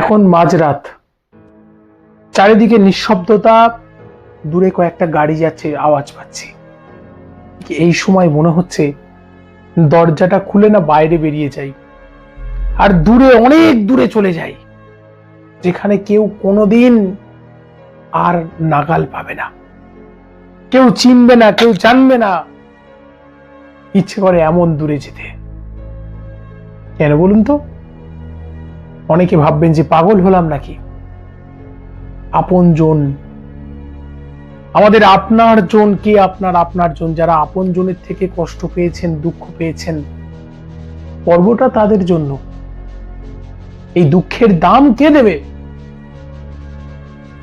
এখন মাঝরাত। চারিদিকে নিঃশব্দতা, দূরে কয়েকটা গাড়ি যাচ্ছে, আওয়াজ পাচ্ছি। এই সময় মনে হচ্ছে দরজাটা খুলে না বাইরে বেরিয়ে যাই, আর দূরে, অনেক দূরে চলে যাই, যেখানে কেউ কোনোদিন আর নাগাল পাবে না। কেউ চিনবে না, কেউ জানবে না, ইচ্ছে করে এমন দূরে যেতে। কেন বলুন তো? অনেকে ভাববেন যে পাগল হলাম নাকি? আপন জন আমাদের আপনার জন কে আপনার আপনার জন? যারা আপন জনের থেকে কষ্ট পেয়েছেন, দুঃখ পেয়েছেন, পর্বটা তাদের জন্য। এই দুঃখের দাম কে দেবে?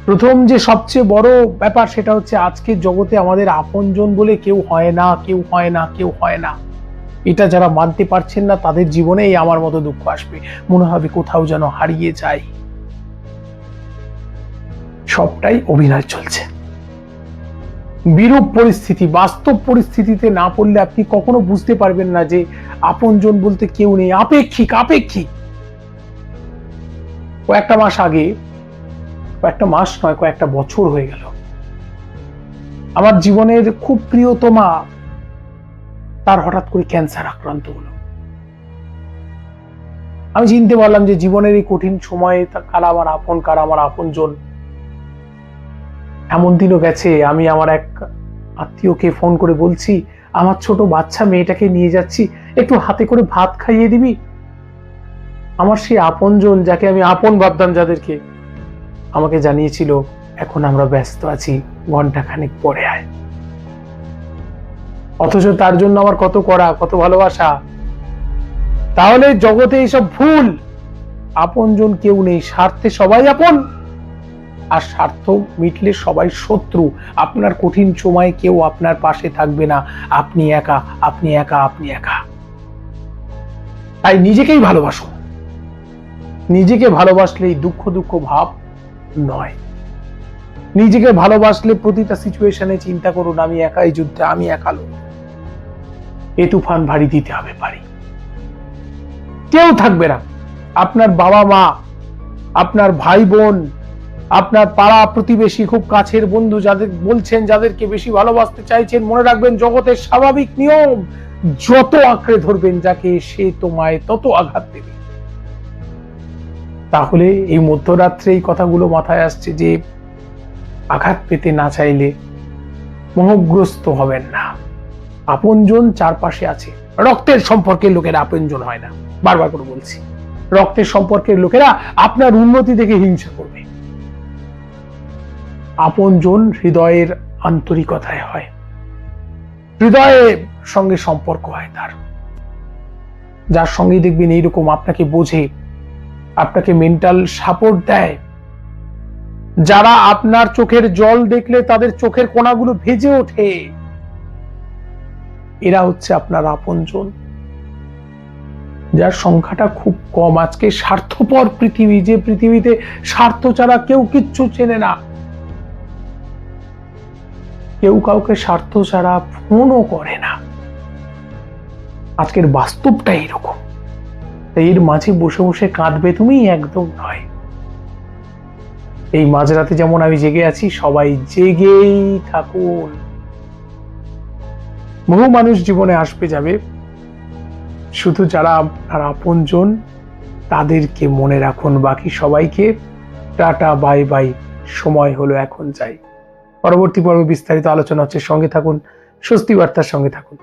প্রথম যে সবচেয়ে বড় ব্যাপার সেটা হচ্ছে আজকের জগতে আমাদের আপনজন বলে কেউ হয় না, কেউ হয় না, কেউ হয় না। এটা যারা মানতে পারছেন না, তাদের জীবনেই আমার মতো দুঃখ আসবে। মনে হবে কোথাও যেন হারিয়ে যায় সবটাই অভিনয় চলছে। বিরূপ পরিস্থিতি, বাস্তব পরিস্থিতিতে না পড়লে আপনি কখনো বুঝতে পারবেন না যে আপনজন বলতে কেউ নেই। আপেক্ষিক আপেক্ষিক। কয়েকটা মাস আগে, কয়েকটা মাস নয়, কয়েকটা বছর হয়ে গেল। আমার জীবনের খুব প্রিয়তমা তার হঠাৎ করে ক্যান্সার আক্রান্ত হলো। আমি চিনতে পারলাম যে জীবনের এই কঠিন সময়ে কারা আমার আপন, কারা আমার আপনজন। এমন দিনও গেছে, আমি আমার এক আত্মীয়কে ফোন করে বলছি, আমার ছোট বাচ্চা মেয়েটাকে নিয়ে যাচ্ছি, একটু হাতে করে ভাত খাইয়ে দিবি? আমার সেই আপনজন, যাকে আমি আপন ভাবতাম যাদেরকে, আমাকে জানিয়েছিল, এখন আমরা ব্যস্ত আছি ঘণ্টা খানেক পরে আয়। অথচ তার জন্য আমার কত করা, কত ভালোবাসা। তাহলে জগতে এইসব ভুল আপনজন কেউ নেই, স্বার্থে সবাই আপন। আর স্বার্থ মিটলে সবাই শত্রু। আপনার কঠিন সময়ে কেউ আপনার পাশে থাকবে না। আপনি একা আপনি একা আপনি একা। তাই নিজেকেই ভালোবাসুন নিজেকে ভালোবাসলেই দুঃখ দুঃখ ভাব নয়। নিজেকে ভালোবাসলে প্রতিটা সিচুয়েশনে চিন্তা করুন, আমি একাই যুদ্ধে, আমি একা লোক এ তুফান ভারী দিতে হবে, পারি। কেউ থাকবে না। আপনার বাবা মা আপনার ভাই বোন আপনার পাড়া প্রতিবেশী খুব কাছের বন্ধু যাদের বলছেন, যাদেরকে বেশি ভালোবাসতে চাইছেন, মনে রাখবেন জগতের স্বাভাবিক নিয়ম, যত আঁকড়ে ধরবেন যাকে সে তোমায় তত আঘাত দেবে। তাহলে এই মধ্যরাত্রে এই কথাগুলো মাথায় আসছে যে, আঘাত পেতে না চাইলে মোহগ্রস্ত হবেন না। আপনজন চারপাশে আছে। রক্তের সম্পর্কের লোকেরা আপনজন হয় না। বারবার করে বলছি। রক্তের সম্পর্কের লোকেরা আপনার উন্নতি দেখে হিংসা করবে। আপনজন হৃদয়ের আন্তরিকতায় হয়। হৃদয়ের সঙ্গে সম্পর্ক হয় তার। যার সঙ্গে দেখবেন এইরকম আপনাকে বোঝে, আপনাকে মেন্টাল সাপোর্ট দেয়। যারা আপনার চোখের জল দেখলে তাদের চোখের কোনাগুলো ভেজে ওঠে। এরা হচ্ছে আপনার আপনজন। যার সংখ্যাটা খুব কম। আজকে স্বার্থপর পৃথিবী, যে পৃথিবীতে স্বার্থ ছাড়া কেউ কিচ্ছু চেনে না। কেউ কাউকে স্বার্থ ছাড়া ফোনও করে না। আজকের বাস্তবটা এইরকম তাই এর মাঝে বসে বসে কাঁদবে তুমি একদম নয়। এই মাঝরাতে যেমন আমি জেগে আছি, সবাই জেগেই থাকুন। বহু মানুষ জীবনে আসবে যাবে। শুধু যারা আপনার আপনজন, তাদেরকে মনে রাখুন, বাকি সবাইকে টাটা, বাই বাই। সময় হলো এখন, যাই। পরবর্তী পর্ব বিস্তারিত আলোচনা হচ্ছে সঙ্গে থাকুন, স্বস্তি বার্তার সঙ্গে থাকুন।